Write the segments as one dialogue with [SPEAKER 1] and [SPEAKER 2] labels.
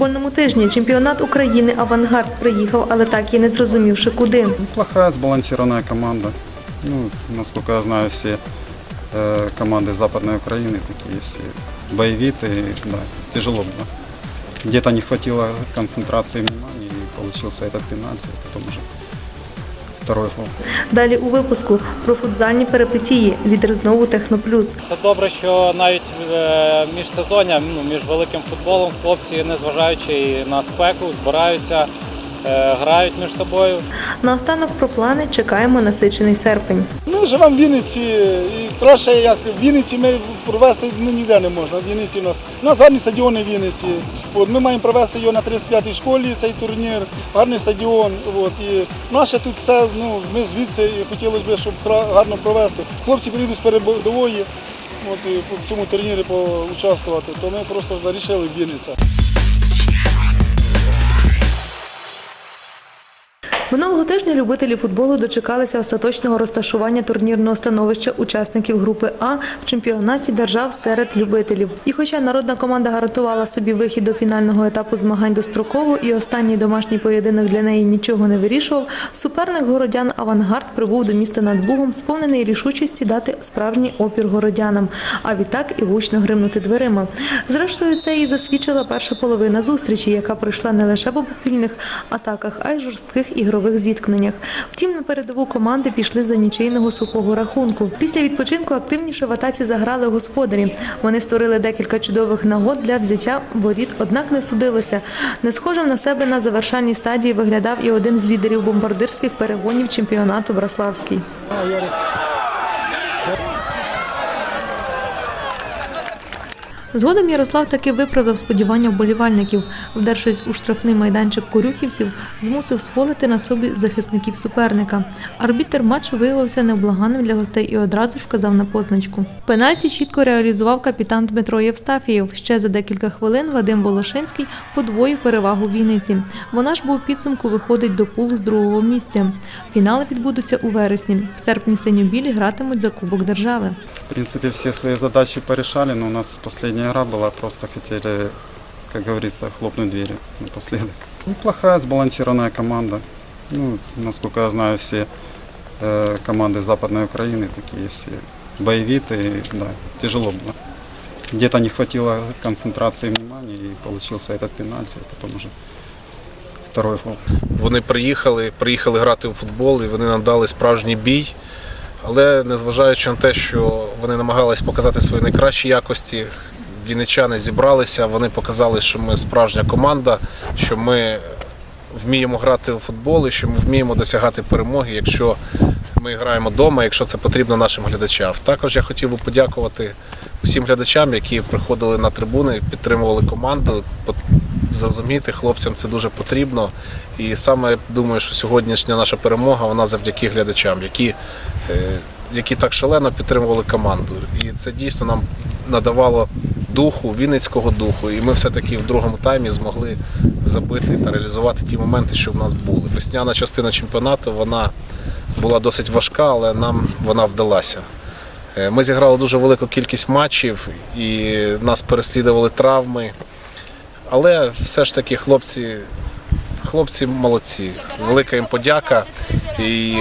[SPEAKER 1] Сьогодні у футбольному тижні чемпіонат України Авангард приїхав, але так і не зрозумівши куди.
[SPEAKER 2] Ну, Плохая сбалансированная команда. Ну, насколько я знаю, все э, команды Западной Украины такие все боевитые, да, тяжело было. Где-то не хватило концентрации внимания и получился этот пенальти, а потом уже второй.
[SPEAKER 1] Далі у випуску про футзальні перипетії. Лідер знову Техноплюс.
[SPEAKER 3] Це добре, що навіть е, між сезонням, ну, між великим футболом, хлопці, незважаючи на спеку, збираються, грають між собою.
[SPEAKER 1] Наостанок про плани чекаємо насичений серпень.
[SPEAKER 4] Ми живемо в Вінниці, і краще як в Вінниці ми провести ну, ніде не можна. В Вінниці у нас у нас гарні стадіони в Вінниці. От, ми маємо провести його на 35-й школі, цей турнір, гарний стадіон. От, і наше тут все, ну, ми звідси і хотілося б, щоб гарно провести. Хлопці приїдуть з передової от, і в цьому турнірі поучаствувати, то ми просто зарішили в Вінниця.
[SPEAKER 1] Минулого тижня любителі футболу дочекалися остаточного розташування турнірного становища учасників групи А в чемпіонаті держав серед любителів. І хоча народна команда гарантувала собі вихід до фінального етапу змагань достроково, і останній домашній поєдинок для неї нічого не вирішував, суперник городян Авангард прибув до міста над Бугом, сповнений рішучості дати справжній опір городянам, а відтак і гучно гримнути дверима. Зрештою, це і засвідчила перша половина зустрічі, яка пройшла не лише по попільних атаках, а й жорстких ігрових зіткненнях. Втім, на передову команди пішли за нічийного сухого рахунку. Після відпочинку активніше в атаці заграли господарі. Вони створили декілька чудових нагод для взяття воріт, однак не судилося. Не схожим на себе на завершальній стадії виглядав і один з лідерів бомбардирських перегонів чемпіонату Браславський. Згодом Ярослав таки виправдав сподівання вболівальників, вдершись у штрафний майданчик корюківців, змусив сволити на собі захисників суперника. Арбітер матчу виявився невблаганним для гостей і одразу ж вказав на позначку. Пенальті чітко реалізував капітан Дмитро Євстафієв. Ще за декілька хвилин Вадим Волошинський подвоїв перевагу Вінниці. Вона ж бо у підсумку виходить до пулу з другого місця. Фінали відбудуться у вересні. В серпні синьо-білі гратимуть за Кубок держави.
[SPEAKER 2] В принципе, все свои задачи порешали, но у нас последняя игра была, просто хотели, как говорится, хлопнуть дверью напоследок. Неплохая сбалансированная команда. Ну, насколько я знаю, все э, команды Западной Украины такие все боевитые, да, тяжело было. Где-то не хватило концентрации внимания и получился этот пенальти, а потом уже второй гол.
[SPEAKER 5] Вони приїхали, приїхали грати у футбол і вони нам дали справжній бій. Але незважаючи на те, що вони намагались показати свої найкращі якості, вінничани зібралися, вони показали, що ми справжня команда, що ми вміємо грати у футбол і що ми вміємо досягати перемоги, якщо ми граємо вдома, якщо це потрібно нашим глядачам. Також я хотів би подякувати усім глядачам, які приходили на трибуни, підтримували команду. Зрозуміти, хлопцям це дуже потрібно. І саме думаю, що сьогоднішня наша перемога вона завдяки глядачам, які, е, які так шалено підтримували команду. І це дійсно нам надавало духу, вінницького духу. І ми все-таки в другому таймі змогли забити та реалізувати ті моменти, що в нас були. Весняна частина чемпіонату вона була досить важка, але нам вона вдалася. Е, Ми зіграли дуже велику кількість матчів і нас переслідували травми. Але все ж таки хлопці, хлопці молодці. Велика їм подяка. І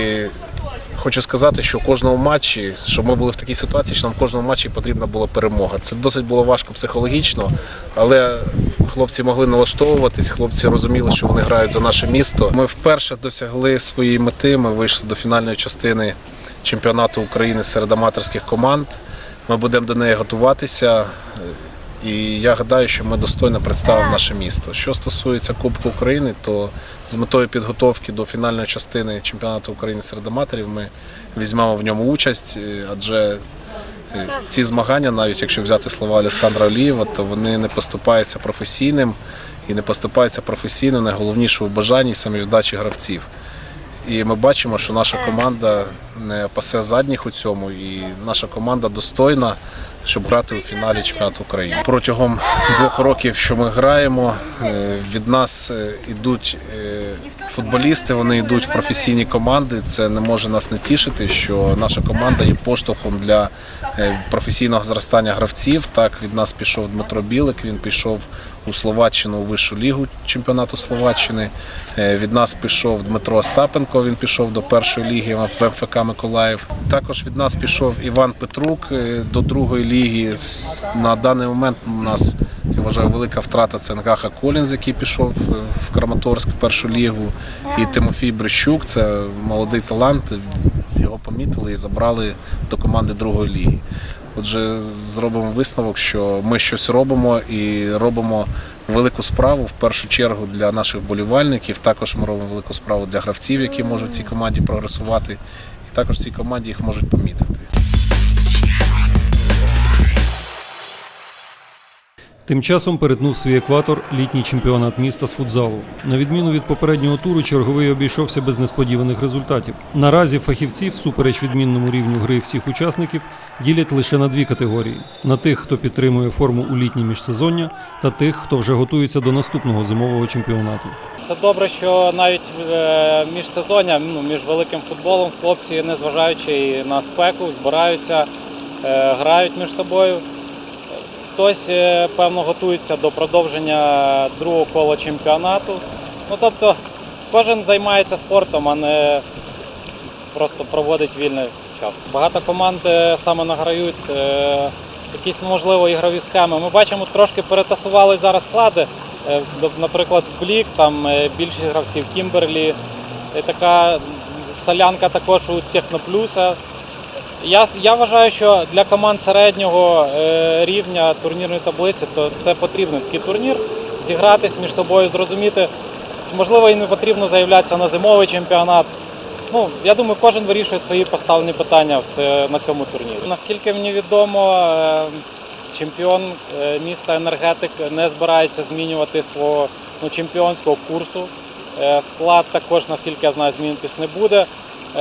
[SPEAKER 5] хочу сказати, що в кожному матчі, щоб ми були в такій ситуації, що нам в кожному матчі потрібна була перемога. Це досить було важко психологічно, але хлопці могли налаштовуватись, хлопці розуміли, що вони грають за наше місто. Ми вперше досягли своєї мети. Ми вийшли до фінальної частини чемпіонату України серед аматорських команд. Ми будемо до неї готуватися. І я гадаю, що ми достойно представимо наше місто. Що стосується Кубку України, то з метою підготовки до фінальної частини чемпіонату України серед аматорів ми візьмемо в ньому участь, е, адже е, ці змагання, навіть якщо взяти слова Олександра Олієва, то вони не поступаються професійним і не поступаються професійно найголовніше в бажанні самовіддачі гравців. І ми бачимо, що наша команда не пасе задніх у цьому, і наша команда достойна, щоб грати у фіналі чемпіонату України. Протягом двох років, що ми граємо, е, від нас е, ідуть е, футболісти вони йдуть в професійні команди. Це не може нас не тішити, що наша команда є поштовхом для е, професійного зростання гравців. Так від нас пішов Дмитро Білик. Він пішов у Словаччину у вищу лігу чемпіонату Словаччини. Е, Від нас пішов Дмитро Остапенко. Він пішов до першої ліги в МФК Миколаїв. Також від нас пішов Іван Петрук е, до другої ліги. На даний момент у нас я вважаю велика втрата це Нгаха Колінз, який пішов е, в Краматорськ в першу лігу, і Тимофій Брищук. Це молодий талант. Його помітили і забрали до команди другої ліги. Отже, зробимо висновок, що ми щось робимо і робимо велику справу в першу чергу для наших болівальників. Також ми робимо велику справу для гравців, які можуть в цій команді прогресувати, і також в цій команді їх можуть помітити.
[SPEAKER 6] Тим часом перетнув свій екватор літній чемпіонат міста з футзалу. На відміну від попереднього туру, черговий обійшовся без несподіваних результатів. Наразі фахівці, всупереч відмінному рівню гри всіх учасників, ділять лише на дві категорії: на тих, хто підтримує форму у літнє міжсезоння, та тих, хто вже готується до наступного зимового чемпіонату.
[SPEAKER 3] Це добре, що навіть е, міжсезоння, ну, між великим футболом хлопці, незважаючи на спеку, збираються, е, грають між собою. Хтось, е, певно, готується до продовження другого кола чемпіонату. Ну, тобто, кожен займається спортом, а не просто проводить вільний час. Багато команд е, саме награють е, якісь, можливо, ігрові схеми. Ми бачимо, трошки перетасували зараз склади. Наприклад, Блік, там більшість гравців Кімберлі, така солянка також у Техноплюса. Я, я вважаю, що для команд середнього е, рівня турнірної таблиці то це потрібний такий турнір. Зігратись між собою, зрозуміти. Можливо, і не потрібно заявлятися на зимовий чемпіонат. Ну, я думаю, кожен вирішує свої поставлені питання на цьому турнірі. Наскільки мені відомо, е, чемпіон е, міста енергетик не збирається змінювати свого ну, чемпіонського курсу. Склад також, наскільки я знаю, змінитись не буде.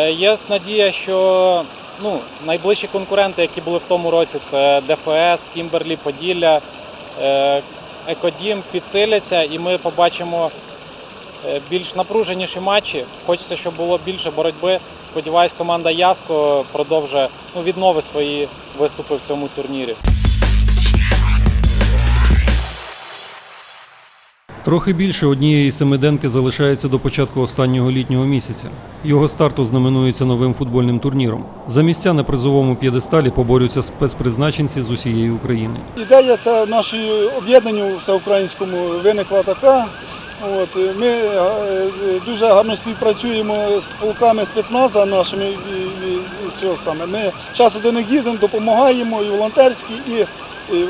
[SPEAKER 3] Є надія, що ну, найближчі конкуренти, які були в тому році, це ДФС, Кімберлі, Поділля, е, Екодім підсиляться, і ми побачимо е, більш напруженіші матчі. Хочеться, щоб було більше боротьби. Сподіваюсь, команда Яско продовжує ну, відновить свої виступи в цьому турнірі.
[SPEAKER 6] Трохи більше однієї семиденки залишається до початку останнього літнього місяця. Його старт ознаменується новим футбольним турніром. За місця на призовому п'єдесталі поборються спецпризначенці з усієї України.
[SPEAKER 4] Ідея ця нашої об'єднанню всеукраїнському виникла така. От, е, ми е, дуже гарно співпрацюємо з полками спецназа нашими. і- цього саме. Ми часто до них їздимо, допомагаємо і волонтерські, і, і,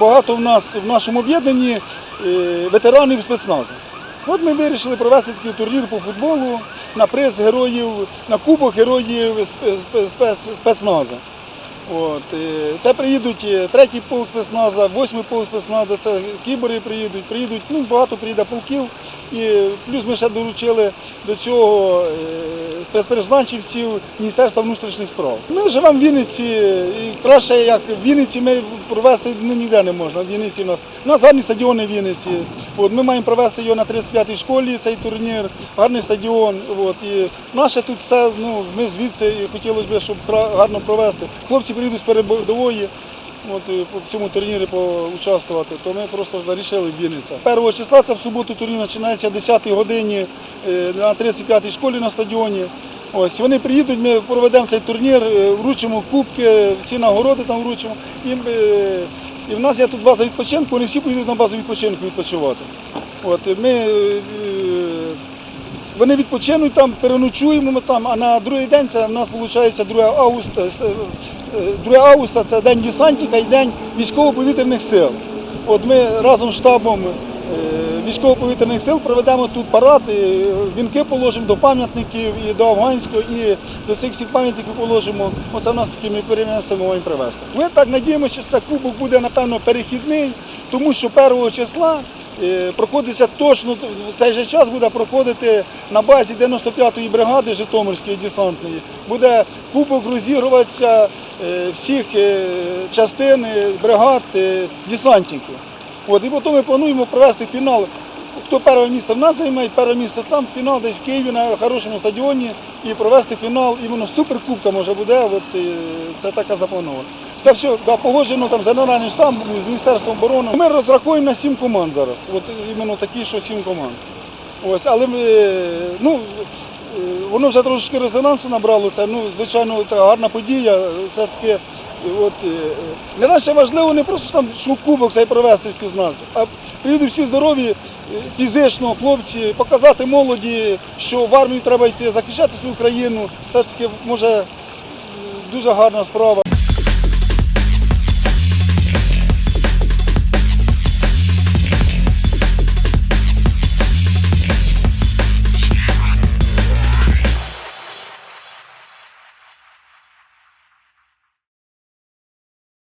[SPEAKER 4] багато в нас в нашому об'єднанні е, ветеранів спецназу. От ми вирішили провести такий турнір по футболу на приз героїв, на кубок героїв спе- спе- спе- спецназу. От, е, це приїдуть е, третій полк спецназа, восьмий полк спецназа, це кібери приїдуть, приїдуть, ну багато приїде полків. І плюс ми ще доручили до цього е, спецпризначенців Міністерства внутрішніх справ. Ми живемо в Вінниці, і краще як в Вінниці ми провести ну, ніде не можна. В Вінниці у нас у нас гарні стадіони в Вінниці. От, ми маємо провести його на 35-й школі, цей турнір, гарний стадіон. От, і наше тут все, ну, ми звідси і хотілося б, щоб гарно провести. Хлопці приїдуть з передової. От по- в цьому турнірі поучаствувати, то ми просто зарішили Вінниця. 1 числа це в суботу турнір починається о 10 годині е, на 35-й школі на стадіоні. Ось вони приїдуть, ми проведемо цей турнір, е, вручимо кубки, всі нагороди там вручимо. І, е, і в нас є тут база відпочинку, вони всі поїдуть на базу відпочинку відпочивати. От ми е, вони відпочинуть там, переночуємо ми там, а на другий день це в нас виходить 2 августа. с- е, 2 августа це день десантника і день військово-повітряних сил. От ми разом з штабом е, військово-повітряних сил проведемо тут парад, і вінки положимо до пам'ятників і до Афганського, і до цих всіх пам'ятників положимо. Оце в нас такими перемістами маємо привезти. Ми так надіємося, що цей кубок буде, напевно, перехідний, тому що 1 числа е, проходиться точно в цей же час буде проходити на базі 95-ї бригади Житомирської десантної. Буде кубок розігруватися е, всіх е, частин е, бригад е, десантників. От, і потім ми плануємо провести фінал хто перше місце в нас займає, перше місце там, фінал десь в Києві на хорошому стадіоні і провести фінал іменно суперкубка може буде. От, е, це така заплановано. Це все да, погоджено там з генеральним штабом, з Міністерством оборони. Ми розраховуємо на сім команд зараз. От іменно такі, що сім команд. Ось, але е, ну, воно вже трошки резонансу набрало. Це ну, звичайно це гарна подія. Все-таки е, от, е, для нас ще важливо не просто там що кубок цей провести з нас, а приїдуть всі здорові, е, фізично хлопці, показати молоді, що в армію треба йти, захищати свою країну. Все-таки може е, дуже гарна справа.